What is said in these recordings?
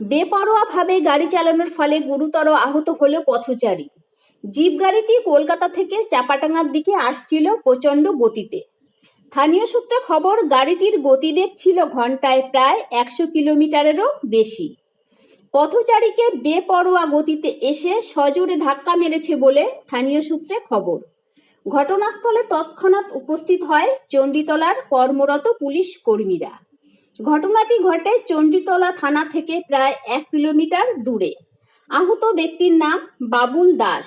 বেপরোয়াভাবে গাড়ি চালানোর ফলে গুরুতর আহত হল পথচারী। জিপ গাড়িটি কলকাতা থেকে চাপাটাঙ্গার দিকে আসছিল প্রচণ্ড গতিতে। স্থানীয় সূত্রে খবর, গাড়িটির গতিবেগ ছিল ঘন্টায় প্রায় একশো কিলোমিটারেরও বেশি। পথচারীকে বেপরোয়া গতিতে এসে সজোরে ধাক্কা মেরেছে বলে স্থানীয় সূত্রে খবর। ঘটনাস্থলে তৎক্ষণাৎ উপস্থিত হয় চণ্ডীতলার কর্মরত পুলিশ কর্মীরা। ঘটনাটি ঘটে চণ্ডীতলা থানা থেকে প্রায় এক কিলোমিটার দূরে। আহত ব্যক্তির নাম বাবুল দাস।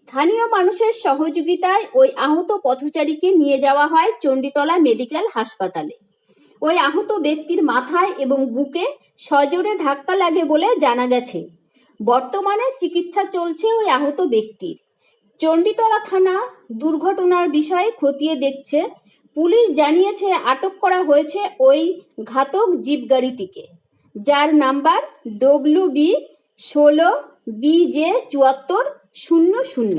স্থানীয় মানুষের সহযোগিতায় ওই আহত পথচারীকে নিয়ে যাওয়া হয় চণ্ডীতলা মেডিকেল হাসপাতালে। ওই আহত ব্যক্তির মাথায় এবং বুকে সজোরে ধাক্কা লাগে বলে জানা গেছে। বর্তমানে চিকিৎসা চলছে ওই আহত ব্যক্তির। চণ্ডীতলা থানা দুর্ঘটনার বিষয়ে খতিয়ে দেখছে পুলিশ জানিয়েছে, আটক করা হয়েছে ওই ঘাতক জিপ গাড়িটিকে যার নাম্বার ডব্লিউ বি ষোলো বি জে চুয়াত্তর শূন্য শূন্য।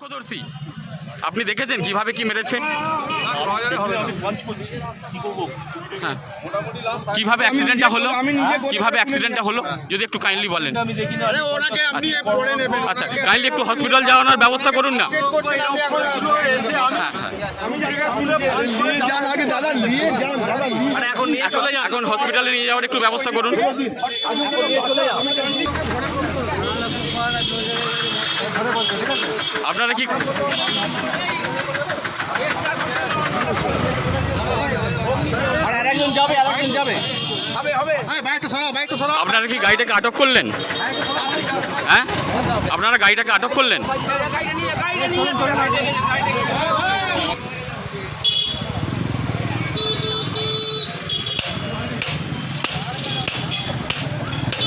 প্রত্যক্ষদর্শী আপনি দেখেছেন কীভাবে কি মেরেছে? হ্যাঁ। কীভাবে অ্যাক্সিডেন্টটা হলো? কীভাবে অ্যাক্সিডেন্টটা হলো? যদি একটু কাইন্ডলি বলেন। আচ্ছা কাইন্ডলি একটু হসপিটাল যাওয়ানোর ব্যবস্থা করুন না। হ্যাঁ হ্যাঁ। এখন হসপিটালে নিয়ে যাওয়ার একটু ব্যবস্থা করুন। আপনারা কি আপনারা কি গাড়িটাকে আটক করলেন? হ্যাঁ? আপনারা গাড়িটাকে আটক করলেন?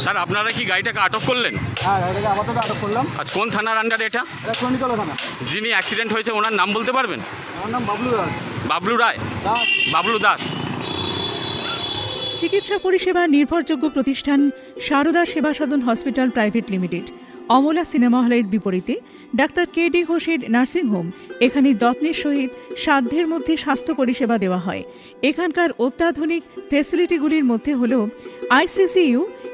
স্যার আপনারা কি গাড়িটাকে আটক করলেন? হ্যাঁ এটাকে আপাতত আটক করলাম। আজ কোন থানার আন্ডারে এটা? এটা চণ্ডীতলা থানা। যিনি অ্যাক্সিডেন্ট হয়েছে ওনার নাম বলতে পারবেন? আমার নাম বাবলু রায়? দাস। বাবলু দাস। চিকিৎসা পরিষেবা নির্ভরযোগ্য প্রতিষ্ঠান Sarada Seva Sadhan hospital private limited Amala cinema হলের বিপরীতে ডাক্তার কে ডি ঘোষের নার্সিংহোম এখানে যত্নের সহিত সাধ্যের মধ্যে স্বাস্থ্য পরিষেবা দেওয়া হয়। এখানকার অত্যাধুনিক ফেসিলিটিগুলির মধ্যে হল ICCU